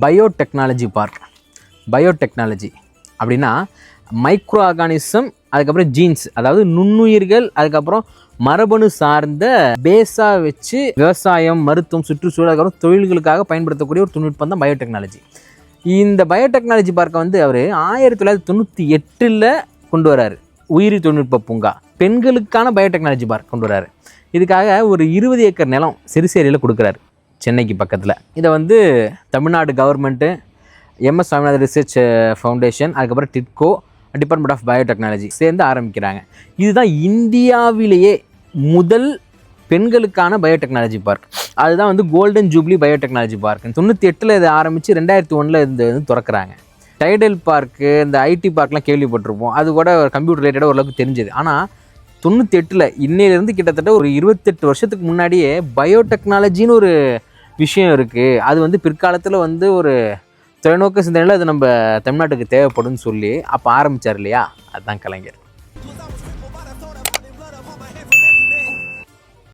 Biotechnology park biotechnology அப்படின்னா micro organism அதுக்கப்புறம் genes அதாவது நுண்ணுயிர்கள் அதுக்கப்புறம் மரபணு சார்ந்த பேஸாக வச்சு விவசாயம் மருத்துவம் சுற்றுச்சூழல் அதுக்கப்புறம் தொழில்களுக்காக பயன்படுத்தக்கூடிய ஒரு தொழில்நுட்பம் தான் பயோடெக்னாலஜி இந்த பயோடெக்னாலஜி பார்க்கை வந்து அவர் ஆயிரத்தி தொள்ளாயிரத்தி தொண்ணூற்றி எட்டில் கொண்டு வராரு. உயிரி தொழில்நுட்ப பூங்கா. பெண்களுக்கான பயோடெக்னாலஜி பார்க் கொண்டு வராரு. இதுக்காக ஒரு இருபது ஏக்கர் நிலம் சிறுசேரியில் கொடுக்குறாரு. சென்னைக்கு பக்கத்தில். இதை வந்து Tamil Nadu government MS Swaminathan research foundation அதுக்கப்புறம் டிட்கோ டிபார்ட்மெண்ட் ஆஃப் பயோடெக்னாலஜி சேர்ந்து ஆரம்பிக்கிறாங்க. இதுதான் இந்தியாவிலேயே முதல் பெண்களுக்கான பயோடெக்னாலஜி பார்க். அதுதான் வந்து கோல்டன் ஜூப்ளி பயோடெக்னாலஜி பார்க். தொண்ணூற்றி எட்டில் இதை ஆரம்பித்து ரெண்டாயிரத்தி ஒன்றில் இந்த வந்து திறக்கிறாங்க. டைடல் பார்க்கு இந்த ஐடி பார்க்லாம் கேள்விப்பட்டிருப்போம். அது கூட கம்ப்யூட்டர் ரிலேட்டடாக ஓரளவுக்கு தெரிஞ்சது. ஆனால் தொண்ணூற்றி எட்டில் இன்னையிலேருந்து கிட்டத்தட்ட ஒரு இருபத்தெட்டு வருஷத்துக்கு முன்னாடியே பயோடெக்னாலஜின்னு ஒரு விஷயம் இருக்குது அது வந்து பிற்காலத்தில் வந்து ஒரு தொலைநோக்கு சிந்தனையில் அது நம்ம தமிழ்நாட்டுக்கு தேவைப்படும்னு சொல்லி அப்போ ஆரம்பித்தார் இல்லையா? அதுதான் கலைஞர்.